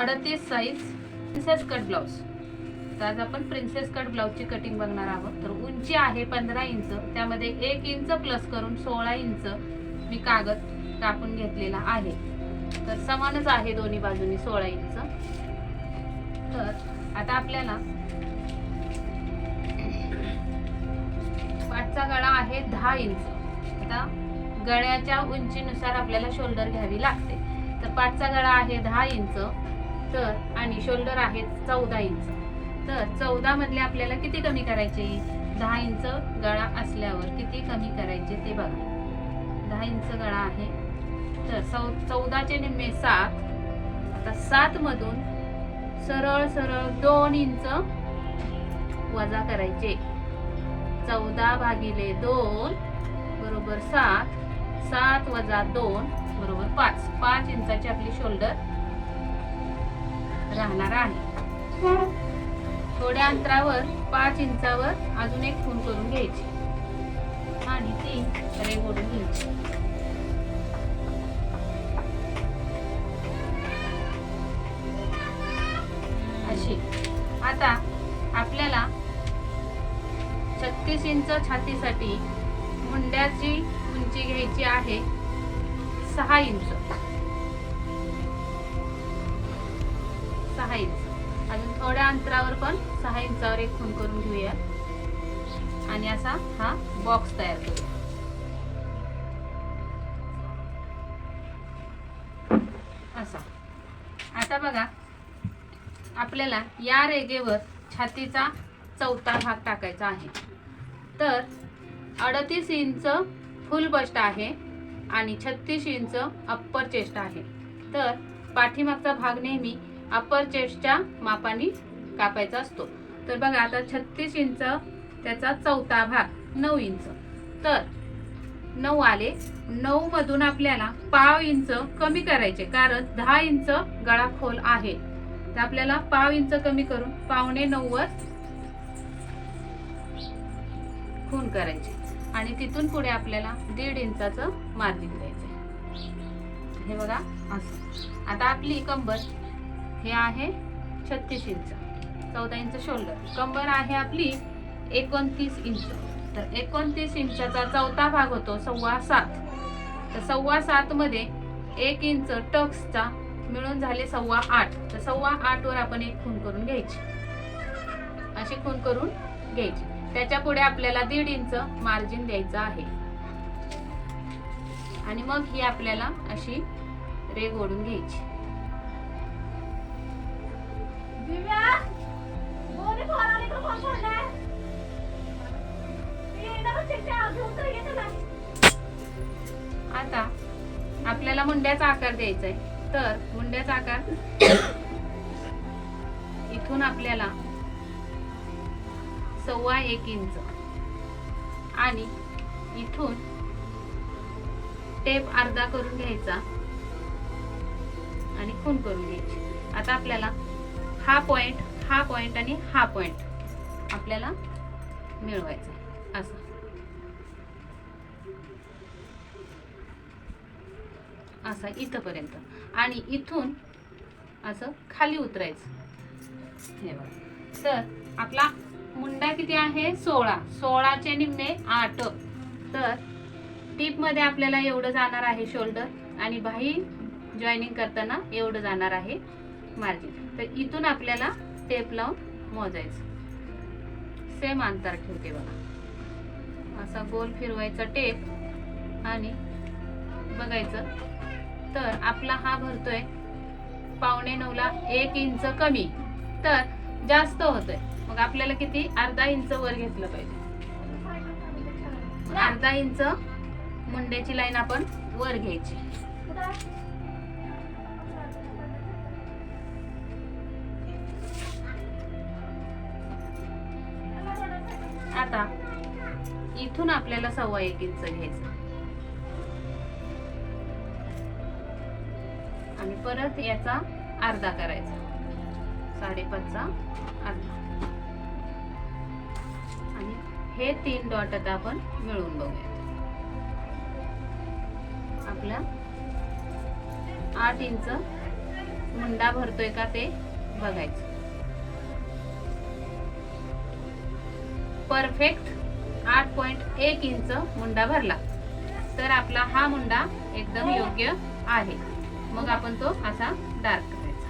अडतीस size princess cut blouse तर आज आपण प्रिन्सेस कट ब्लाऊजची कटिंग बघणार आहोत. तर उंची आहे पंधरा इंच त्यामध्ये एक इंच प्लस करून सोळा इंच मी कागद कापून घेतलेला आहे. तर समानच आहे दोन्ही बाजूनी सोळा इंच. तर आता आपल्याला पाठचा गळा आहे दहा इंच. आता गळ्याच्या उंचीनुसार आपल्याला शोल्डर घ्यावी लागते. तर पाठचा गळा आहे दहा इंच. तर आणि शोल्डर आहेत चौदा इंच तर चौदा मधले आपल्याला किती कमी करायचे? दहा इंच गळा असल्यावर किती कमी करायचे ते बघा. दहा इंच गळा आहे. तर चौ चौदाचे निम्मे सात. आता सात मधून सरळ सरळ दोन इंच वजा करायचे. चौदा भागिले दोन बरोबर सात. सात वजा दोन बरोबर पाच. पाच इंचाची आपली शोल्डर राहणार आहे. थोड्या अंतरावर पाच इंचावर अजून एक खून करून घ्यायची. आणि ती रेग ओढून घ्यायची. अशी. आता आपल्याला छत्तीस इंच छातीसाठी मुंड्याची उंची घ्यायची आहे सहा इंच. सहा इंच. अजून थोड्या अंतरावर पण सहा इंचावर एक खून करून घेऊया. आणि असा हा बॉक्स तयार करूया. असा. आता बघा आपल्याला या रेगेवर छातीचा चौथा भाग टाकायचा आहे. तर अडतीस इंच फुल बस्ट आहे आणि छत्तीस इंच अप्पर चेस्ट आहे. तर पाठीमागचा भाग नेहमी अप्पर चेस्टच्या मापाने कापायचा असतो. तर बघा आता छत्तीस इंच त्याचा चौथा भाग नऊ इंच. तर नऊ आले. नऊ मधून आपल्याला पाव इंच कमी करायचे कारण दहा इंच गळा खोल आहे. तर आपल्याला पाव इंच कमी करून पावणे नऊ वर खून करायचे. आणि तिथून पुढे आपल्याला दीड इंचाचं मार्जिन द्यायचं हे बघा असं. आता आपली कंबर हे आहे छत्तीस इंच. चौदा इंच शोल्डर कंबर आहे आपली एकोणतीस इंच. तर एकोणतीस इंचाचा चौथा भाग होतो सव्वा सात. तर सव्वा सातमध्ये एक इंच टक्सचा मिळून झाले सव्वा आठ. तर सव्वा आठवर आपण एक खून करून घ्यायची. अशी खून करून घ्यायची. त्याच्या पुढे आपल्याला दीड इंच मार्जिन द्यायचं आहे. आणि मग ही आपल्याला अशी रेग ओढून घ्यायची. आता आपल्याला मुंड्याचा आकार द्यायचा आहे तर मुंड्याचा आकार इथून आपल्याला सव्वा एक इंच आणि इथून टेप अर्धा करून घ्यायचा आणि खून करून घ्यायची. आता आपल्याला हा पॉईंट हा पॉईंट आणि हा पॉईंट आपल्याला मिळवायचा. असं. असा इथंपर्यंत. आणि इथून असं खाली उतरायचं. हे बघा. तर आपला मुंडा किती आहे? सोळा. सोळाचे निम्मे आठ. तर टिपमध्ये आपल्याला एवढं जाणार आहे शोल्डर आणि बाही जॉईनिंग करताना एवढं जाणार आहे मार्जिन तर इथून आपल्याला टेप लावून मोजायचं. सेम अंतर ठेवते बघा. असा गोल फिरवायचा टेप आणि बघायचं. तर आपला हा भरतोय. पावणे नऊला एक इंच कमी. तर जास्त होतोय. मग आपल्याला किती? अर्धा इंच वर घेतलं पाहिजे. अर्धा इंच मुंड्याची लाईन आपण वर घ्यायची. आपल्याला सव्वा एक इंच घ्यायचं. आणि परत याचा अर्धा करायचा. साडेपाचचा अर्धा. आणि हे तीन डॉट आता आपण मिळून बघूया आपला आठ इंच मुंडा भरतोय का ते बघायचं. परफेक्ट आठ पॉइंट एक इंच मुंडा भरला. तर आपला हा मुंडा एकदम योग्य आहे. मग आपण तो असा डार्क करायचा.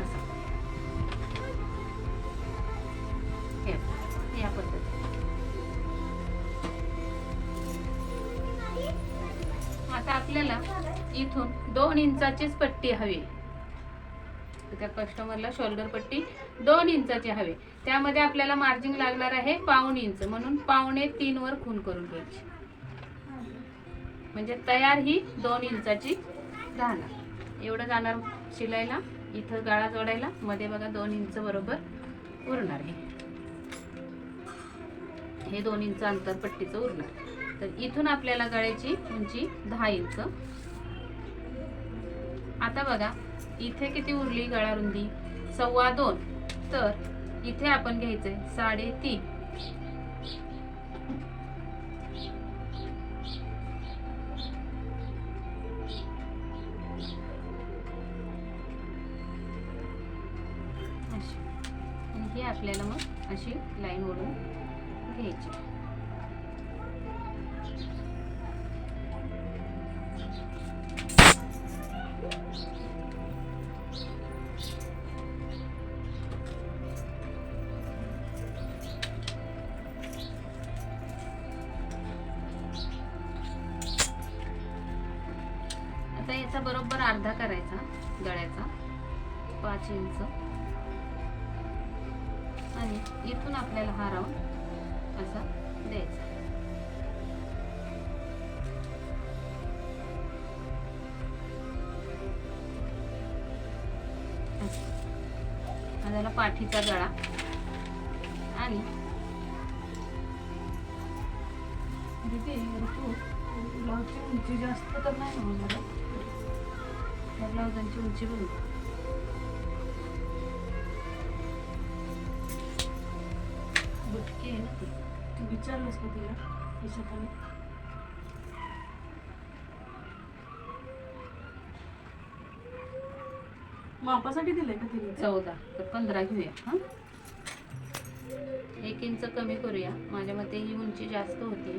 असा. या पद्धतीने. आता आपल्याला इथून दोन इंचाचीच पट्टी हवी. त्या कस्टमरला शोल्डर पट्टी दोन इंचाची हवी. त्यामध्ये आपल्याला मार्जिन लागणार आहे पाऊण इंच. म्हणून पावणे तीन वर खून करून घ्यायची. म्हणजे तयार ही दोन इंचाची राहणार एवढं जाणार शिलायला इथं गाळा जोडायला. मध्ये बघा दोन इंच बरोबर उरणार हे. हे दोन इंच अंतर पट्टीचं उरणार. तर इथून आपल्याला गळ्याची उंची दहा इंच. आता बघा इथे किती उरली गळा रुंदी सव्वा दोन. तर इथे आपण घ्यायचंय साडेतीन. याचा बरोबर अर्धा करायचा गळ्याचा पाच इंच. आणि इथून आपल्याला हा राऊंड असा द्यायचा. झाला पाठीचा गळा आणि म्हणजे दीदी ऋतू ब्लाऊजची उंची जास्त तर नाही ना ब्लाउजांची उंची बघू. बुटकी आहे ना ती. तू विचारलंस का तिला? हिशोबाने मापासाठी दिलंय का तिने? चौदा. तर पंधरा घेऊया. हा? एक इंच कमी करूया. माझ्या मते ही उंची जास्त होती.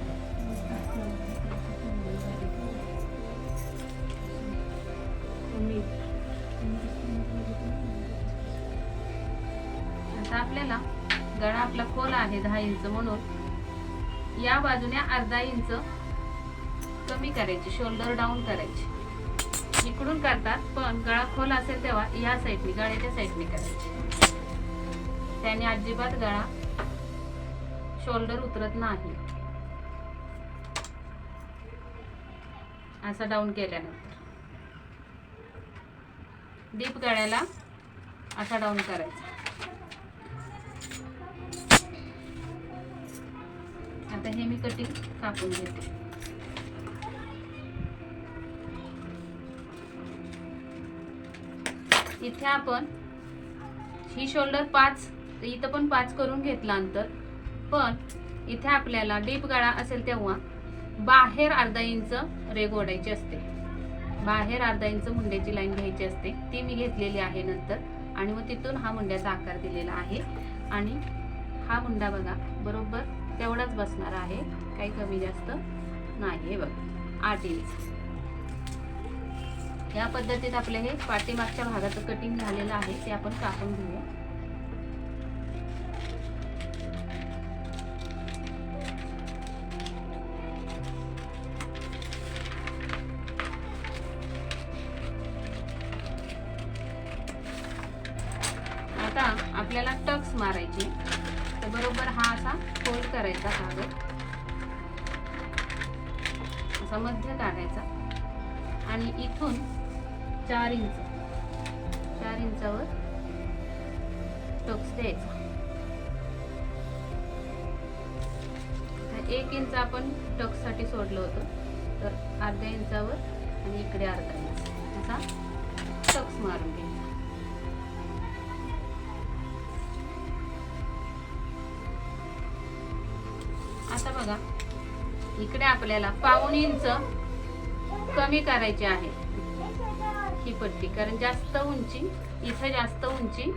आता आपल्याला गळा आपला खोल आहे दहा इंच म्हणून. या बाजूने अर्धा इंच कमी करायची शोल्डर डाऊन करायची. इकडून करतात पण गळा खोल असेल तेव्हा या साईडने गळ्याच्या साईडने करायची. त्याने अजिबात गळा शोल्डर उतरत नाही. असा डाऊन केल्यानंतर. डीप गळ्याला असा डाऊन करायचा. आता हे मी कटिंग कापून घेते. इथे आपण ही शोल्डर पाच इथं पण पाच करून घेतला अंतर. पण इथे आपल्याला डीप गळा असेल तेव्हा बाहेर अर्धा इंच रेग ओढायची असते. बाहेर अर्धा इंच मुंड्याची लाईन घ्यायची असते. ती मी घेतलेली आहे नंतर आणि मग तिथून हा मुंड्याचा आकार दिलेला आहे. आणि हा मुंडा बघा बरोबर तेवढाच बसणार आहे. काही कमी जास्त नाही हे बघा. आठ इंच. या पद्धतीत आपले हे पाठीमागच्या भागाचं कटिंग झालेलं आहे. ते आपण कापून घेऊया. एक इंच आपण टक्ससाठी सोडलं होतं. तर अर्ध्या इंचावर आणि इकडे अर्धा इंच. असा टक्स मारून घ्यायचा आता बघा इकडे आपल्याला पाऊण इंच कमी करायची आहे. ही पट्टी कारण जास्त उंची इथं जास्त उंची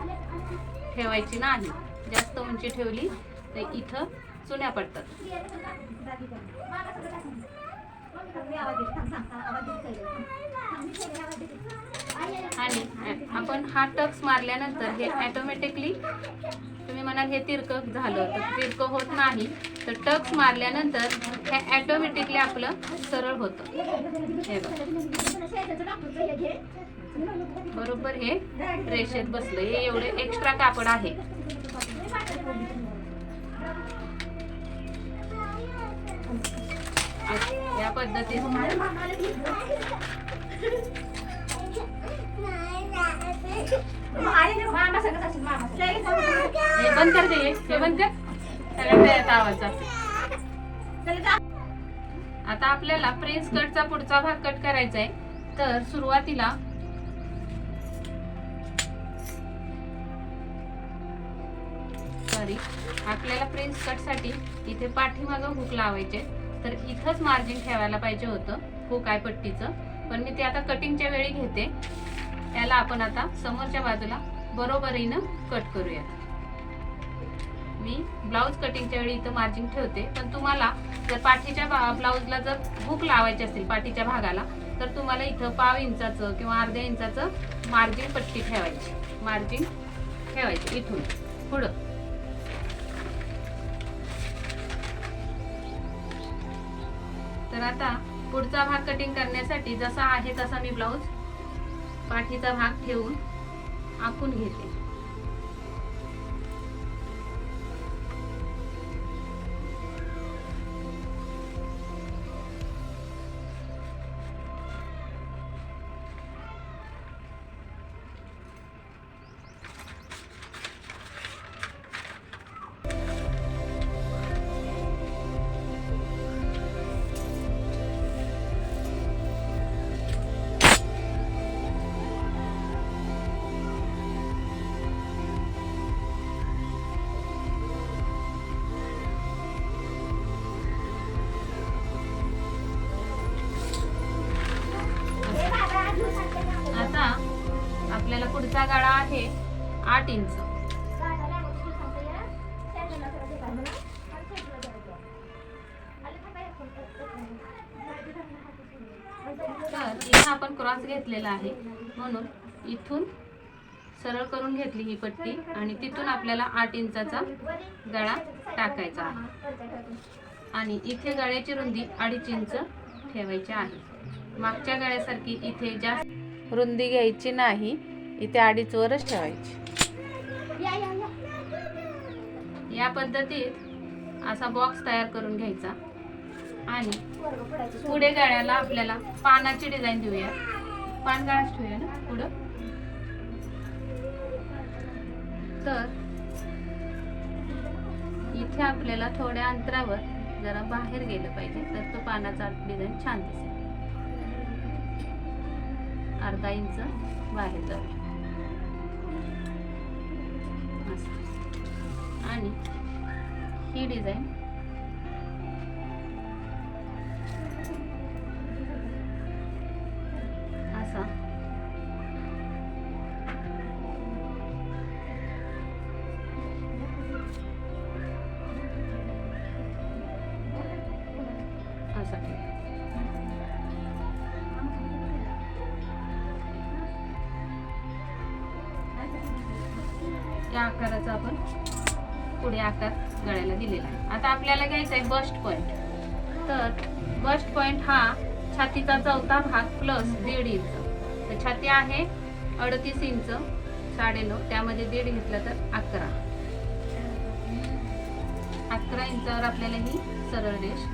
ठेवायची नाही. जास्त उंची ठेवली तर इथं चुन्या पडतात. आणि आपण हा टक्स मारल्यानंतर हे ऑटोमॅटिकली तुम्ही म्हणाल हे तिरकं झालं तर तिरकं होत नाही. तर टक्स मारल्यानंतर हे ऑटोमॅटिकली आपलं सरळ होतं. हे बरोबर हे रेषेत बसलं. हे एवढे एक्स्ट्रा कापड आहे. या पद्धतीत हे बंद कर हे बंद कर. आवाज आता आपल्याला प्रिन्स कटचा पुढचा भाग कट करायचा आहे. तर सुरुवातीला सॉरी आपल्याला प्रिन्स कटसाठी इथे पाठीमागं हुक लावायचे. तर इथंच मार्जिन ठेवायला पाहिजे होतं हो खूप आहे पट्टीचं. पण मी ते आता कटिंगच्या वेळी घेते. त्याला आपण आता समोरच्या बाजूला बरोबरीनं कट करूया मी ब्लाऊज कटिंगच्या वेळी इथं मार्जिन ठेवते. पण तुम्हाला जर पाठीच्या ब्लाऊजला जर हुक लावायची असतील पाठीच्या भागाला तर तुम्हाला इथं पाव इंचाचं किंवा अर्ध्या इंचाचं मार्जिन पट्टी ठेवायची. मार्जिन ठेवायची इथून. पुढं. आता पुढचा भाग कटिंग करण्यासाठी जसा आहे तसा मी ब्लाऊज पाठीचा भाग ठेवून आखून घेते. आठ इंच तर इथं आपण क्रॉस घेतलेला आहे. म्हणून इथून सरळ करून घेतली ही पट्टी आणि तिथून आपल्याला आठ इंचाचा गळा टाकायचा आहे. आणि इथे गळ्याची रुंदी अडीच इंच ठेवायची आहे. मागच्या गळ्यासारखी इथे जास्त रुंदी घ्यायची नाही. इथे अडीच वरच ठेवायची. या पद्धतीत असा बॉक्स तयार करून घ्यायचा. आणि पुढे गाळ्याला आपल्याला पानाची डिझाईन देऊया. पान गाळाच ठेवूया ना पुढं? तर इथे आपल्याला थोड्या अंतरावर जरा बाहेर गेलं पाहिजे तर तो पानाचा डिझाईन छान दिसेल. अर्धा इंच बाहेर जाऊया. आणि ही डिझाईन. असा. या आकाराचा आपण पुढे आकार गळ्याला दिलेला आहे. आता आपल्याला घ्यायचा आहे बस्ट पॉईंट तर बस्ट पॉईंट हा छातीचा चौथा भाग प्लस दीड इंच तर छाती आहे अडतीस इंच साडेनऊ त्यामध्ये दीड घेतलं तर अकरा. अकरा इंचावर आपल्याला ही सरळ रेष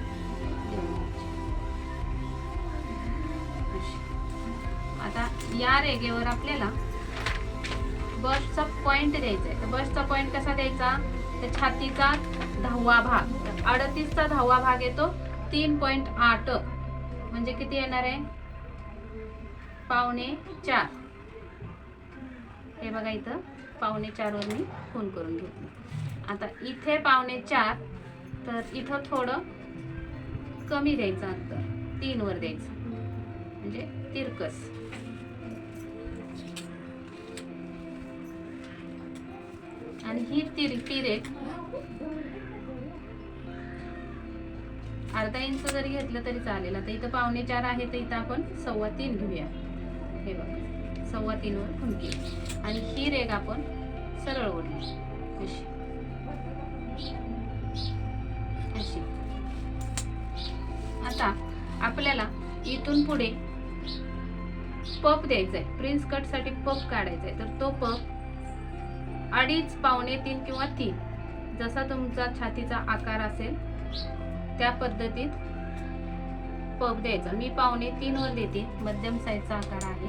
आता या रेगेवर आपल्याला बसचा पॉइंट द्यायचा आहे तर बसचा पॉइंट कसा द्यायचा? तर छातीचा दहावा भाग. अडतीसचा दहावा भाग येतो. तीन पॉईंट आठ. म्हणजे किती येणार आहे? पावणे चार. हे बघा इथं. पावणे चारवर मी खून करून घेतली आता इथे पावणे चार. तर इथं थोडं कमी द्यायचं अंतर. तीनवर द्यायचं. म्हणजे तिरकस. आणि ही तिर तिरेक अर्धा इंच जरी घेतलं तरी चालेल. आता इथं पावणे चार आहे तर इथं आपण सव्वा तीन घेऊया. हे बघा. सव्वा तीनवर फुंकी आणि ही रेग आपण सरळ ओढली. अशी. अशी. आता आपल्याला इथून पुढे पप द्यायचा आहे प्रिन्स कटसाठी पप काढायचा आहे तर तो पप अडीच पावणे तीन किंवा तीन जसा तुमचा छातीचा आकार असेल त्या पद्धतीत पब द्यायचा. मी पावणे तीनवर देते मध्यम साईजचा आकार आहे.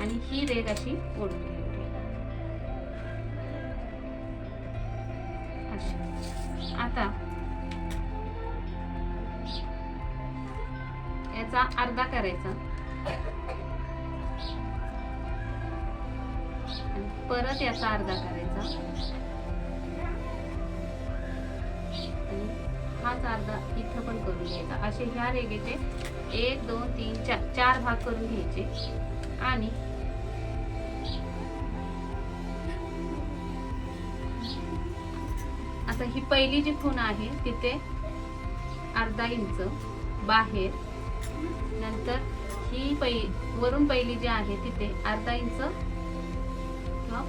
आणि ही रेग अशी ओढून आता याचा अर्धा करायचा. परत याचा अर्धा करायचा. आणि हाच अर्धा इथं पण करून घ्यायचा. असे ह्या रेगेचे एक दोन तीन चार चार भाग करून घ्यायचे. आणि आता ही पहिली जी खूण आहे तिथे अर्धा इंच बाहेर नंतर ही पै वरून पहिली जी आहे तिथे अर्धा इंच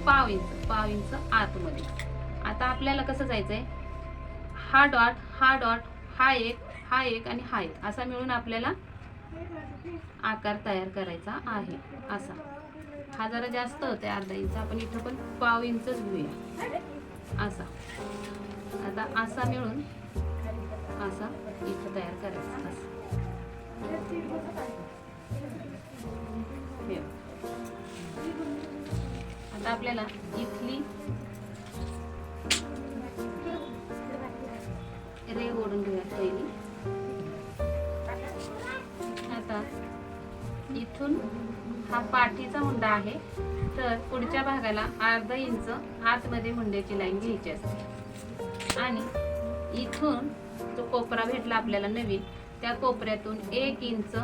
पाव इंच पाव इंच आतमध्ये. आता आपल्याला कसं जायचं आहे हा डॉट हा डॉट हा एक हा एक आणि हा एक. असा मिळून आपल्याला आकार तयार करायचा आहे. असा. हा जरा जास्त होते अर्धा इंच. आपण इथं पण पाव इंचच घेऊया. असा. आता असा मिळून असा इथं तयार करायचा. असा. हे. आता आपल्याला इथली रेव ओढून घेऊया पहिली. आता इथून हा पाठीचा हुंडा आहे तर पुढच्या भागाला अर्धा इंच आतमध्ये हुंड्याची लाईन घ्यायची असते. आणि इथून जो कोपरा भेटला आपल्याला नवीन त्या कोपऱ्यातून एक इंच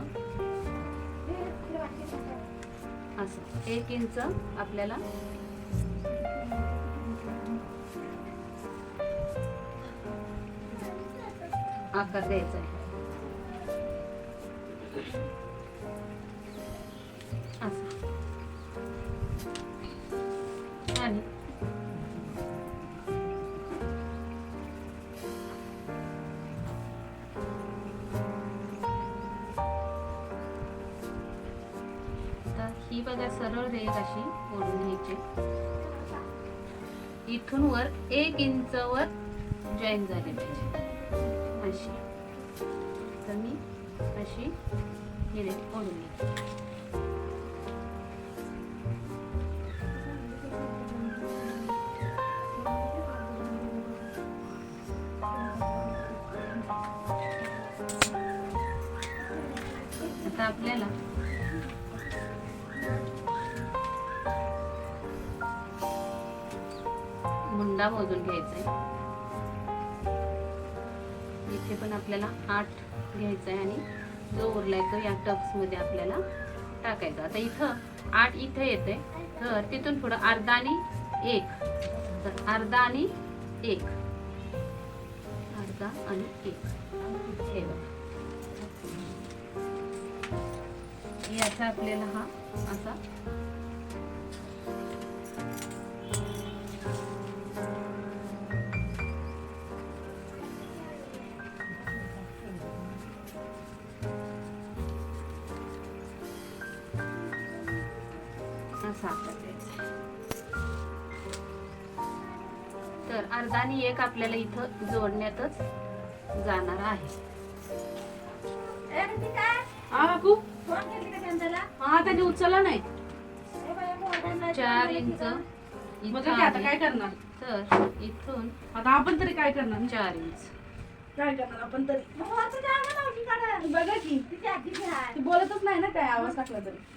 असं एक इंच आपल्याला. आकार द्यायचा आहे. एक अशी ओढून घ्यायची. इथून वर एक इंच वर जॉईन झाले पाहिजे. अशी. तर मी अशी ही रेग ओढून घेते पंधरा मोजून घ्यायचंय. इथे पण आपल्याला आठ घ्यायचं आहे आणि जो उरलाय तो या टप्समध्ये आपल्याला टाकायचा. आता इथं आठ इथं येते तर तिथून पुढं अर्धा आणि एक. तर अर्धा आणि एक. अर्धा आणि एक. याचा आपल्याला हा असा तर अर्धा आणि एक आपल्याला इथं जोडण्यातच जाणार आहे. हा हा त्याने उचलला नाही. चार इंच. मग आता. काय करणार. तर इथून आता आपण तरी काय करणार? चार इंच. काय करणार आपण तरी? बघा की. ती बोलतच नाही ना काय आवाज टाकला तरी.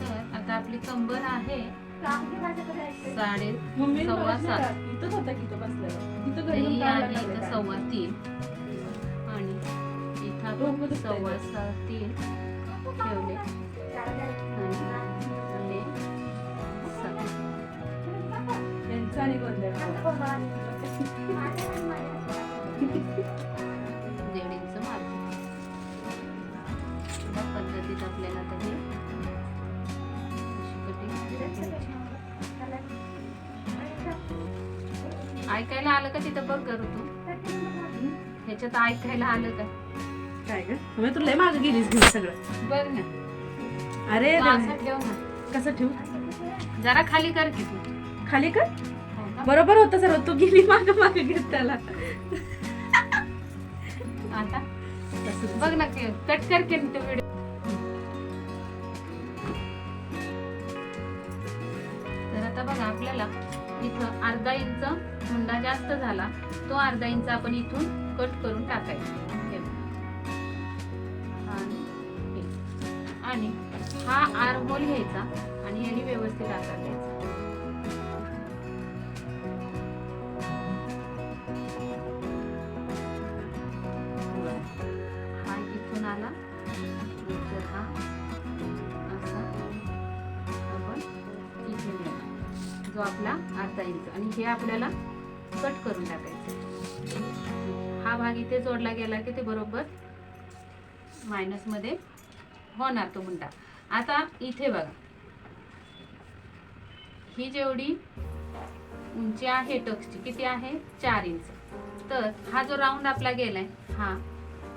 तर आता आपली कंबर आहे. साडे सव्वा सात. इथंच होता की तो बसलेला? इथं. सव्वा तीन. आणि इथं सव्वा सहा तीन. ठेवले. पद्धतीत आपल्याला. ऐकायला आलं का तिथं बघ करू तू ह्याच्यात ऐकायला आलं का? काय ग? तुम्ही तुला मागे गेलीस घेऊन सगळं. बघ ना. अरे तू देवा. असं ठेव ना. कसं ठेवू? जरा खाली कर की तू. खाली कर? हो? बरोबर होतं सर्व. तू गेली माग मागे घेत त्याला. आता? तसंच. बघ ना कट कर की तो व्हिडिओ तर आता बघा आपल्याला इथं अर्धा इंच हुंडा जास्त झाला. तो अर्धा इंच आपण इथून कट करून टाकायचा. हा आर होल घ्यायचा आणि याने व्यवस्थित आकार द्यायचा. हा इथून आला. नंतर हा. असा. आपण इथे जो आपला अर्धा इंच. आणि हे आपल्याला कट करून टाकायचं. हा भाग इथे जोडला गेला की ते बरोबर मायनसमध्ये होणार तो मुंडा. आता इथे बघा. ही जेवढी उंची आहे टक्सची किती आहे? चार इंच. तर हा जो राऊंड आपला गेलाय हा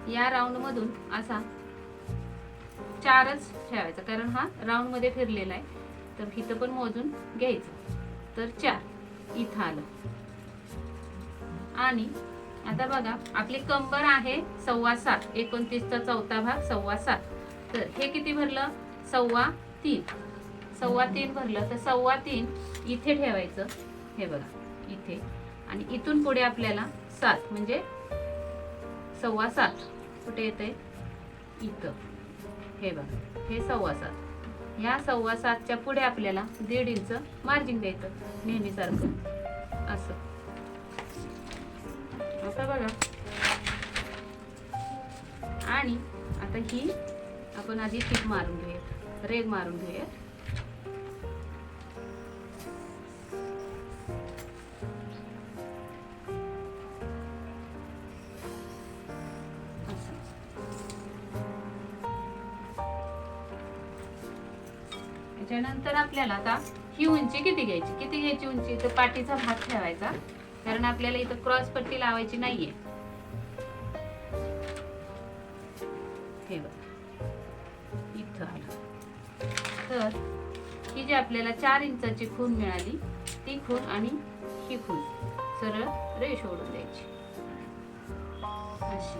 या राऊंड मधून असा चारच ठेवायचा कारण हा राऊंडमध्ये फिरलेला आहे. तर इथं पण मोजून घ्यायचं. तर चार. इथं आलं. आणि आता बघा आपली कंबर आहे सव्वा सात एकोणतीसचा चौथा भाग सव्वा सात. तर हे किती भरलं? सव्वा तीन. सव्वा तीन भरलं तर सव्वा तीन इथे ठेवायचं. हे बघा इथे. आणि इथून पुढे आपल्याला सात म्हणजे सव्वा सात. कुठे येते इथं. हे बघा हे सव्वा सात. ह्या सव्वा सातच्या पुढे आपल्याला दीड इंच मार्जिन द्यायचं. नेहमीसारखं. असं. आता बघा. आणि आता ही आपण आधी टीप मारून घेऊया. रेग मारून घेऊयात त्याच्यानंतर आपल्याला आता ही उंची किती घ्यायची? किती घ्यायची उंची? तर पाठीचा भाग ठेवायचा. कारण आपल्याला इथं क्रॉस पट्टी लावायची नाहीये. हे बघा. तर ही जी आपल्याला चार इंचाची खून मिळाली ती खून आणि ही खून सरळ रेष ओढून द्यायची. अशी.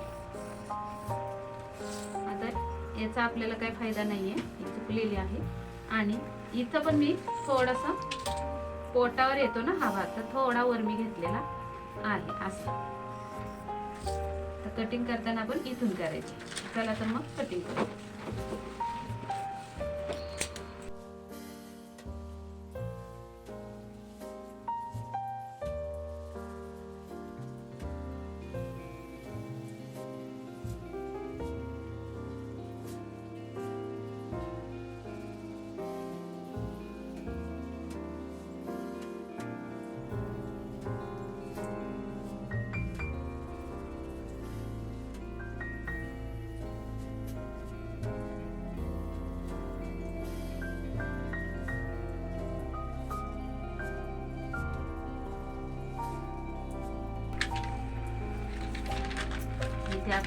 आता याचा आपल्याला काही फायदा नाहीये. ही चुकलेली आहे. आणि इथं पण मी थोडासा पोटावर येतो ना हा भाग तर थोडा वर मी घेतलेला आहे. असं. तर कटिंग करताना आपण इथून करायची. चला तर मग कटिंग करू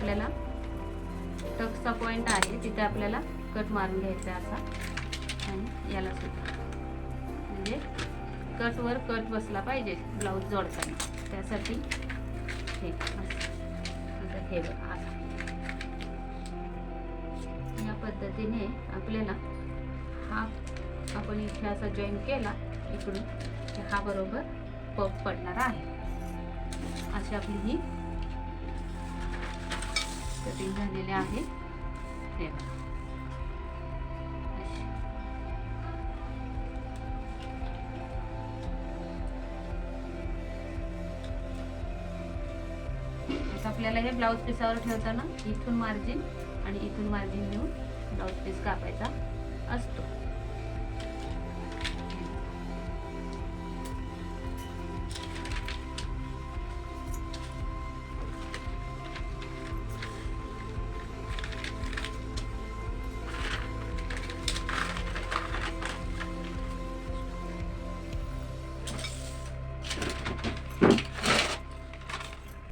आपल्याला टक्सचा पॉइंट आहे तिथे आपल्याला कट मारून घ्यायचा आहे असा. आणि याला सुद्धा. म्हणजे कटवर कट बसला पाहिजे ब्लाऊज जोडताना. त्यासाठी हे असं. हे या पद्धतीने आपल्याला हा आपण इथे असा जॉईन केला इकडून. की हा बरोबर पप पडणार आहे. अशी आपली ही कटिंग झालेले आहे. हे बघा. आता आपल्याला हे ब्लाऊज पिसावर ठेवताना इथून मार्जिन आणि इथून मार्जिन घेऊन ब्लाऊज पीस कापायचा असतो.